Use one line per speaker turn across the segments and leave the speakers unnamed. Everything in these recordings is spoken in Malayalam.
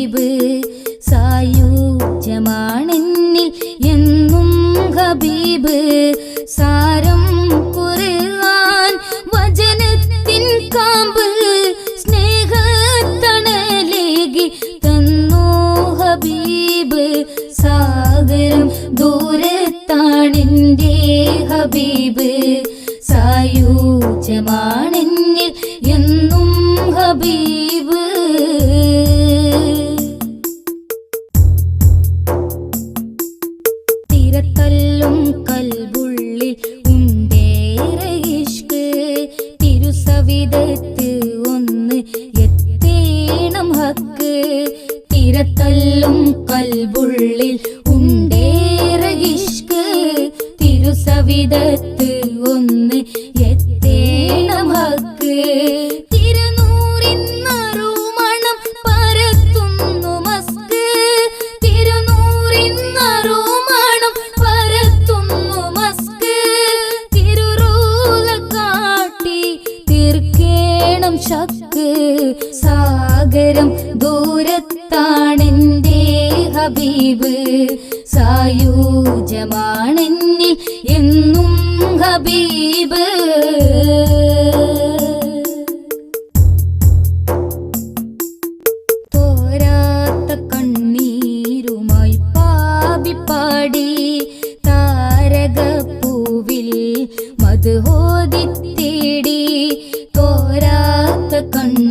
ഹബീബ് സായൂജ്യമാണെന്നിൽ എന്നും ഹബീബ് സാരം കുറാൻ വചനത്തിൻ കാമ്പ് സ്നേഹത്തണലേകി തന്നോ ഹബീബ്. സാഗരം ദൂരത്താണെന്റെ ഹബീബ്. സായൂജ്യമാണെന്നിൽ എന്നും ഹബീബ്. ഹക്ക് തിരത്തല്ലും കൽബുള്ളിൽ ഉണ്ടേറകിഷ്ക് തിരുസവിധത്ത് ഒന്ന് എത്തേണം ദൂരത്താണെന്റെ ഹബീബ്? സായൂജമാണെന്നിൽ എന്നും ഹബീബ്. തോരാത്ത കണ്ണീരുമായി പാടി താരകപ്പൂവിൽ മധുഹോതി തേടി തോരാത്ത കണ്ണീരുമായി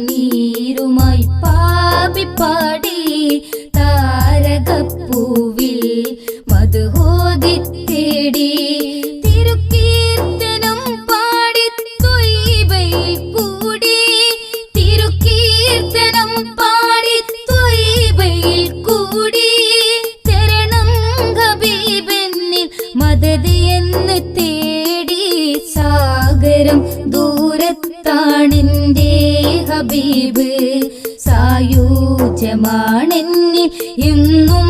തേടി തിരുക്കീർത്തനം പാടി തൊയ്ബയിൽ കൂടി. തിരുക്കീർത്തനം പാടി തൊയ്ബയിൽ കൂടി. തരണം ഹബീബെന്നിൽ മദത് എന്ന് തേടി. സാഗരം ദൂരത്താണെന്റെ ഹബീബ്. സായൂജമാണെന്നിൽ എന്നും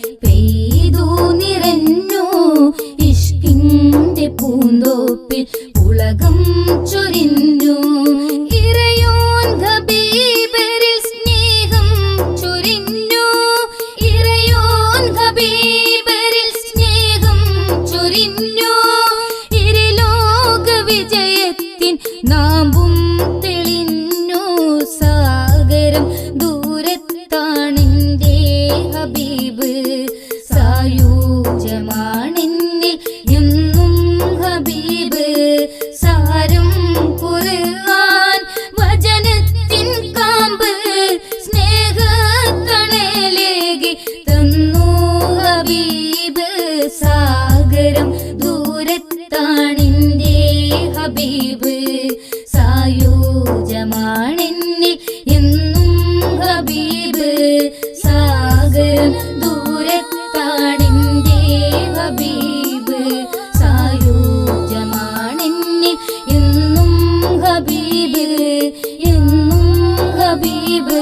ചൊരിഞ്ഞു ദൂരത്താണിന്റെ ഹബീബ് സായൂജമാണെന്നിൽ എന്നും ഹബീബ്. സാഗർ ദൂരത്താണിന്റെ ഹബീബ്. സായൂജമാണെന്നിൽ എന്നും ഹബീബ് എന്നും ഹബീബ്.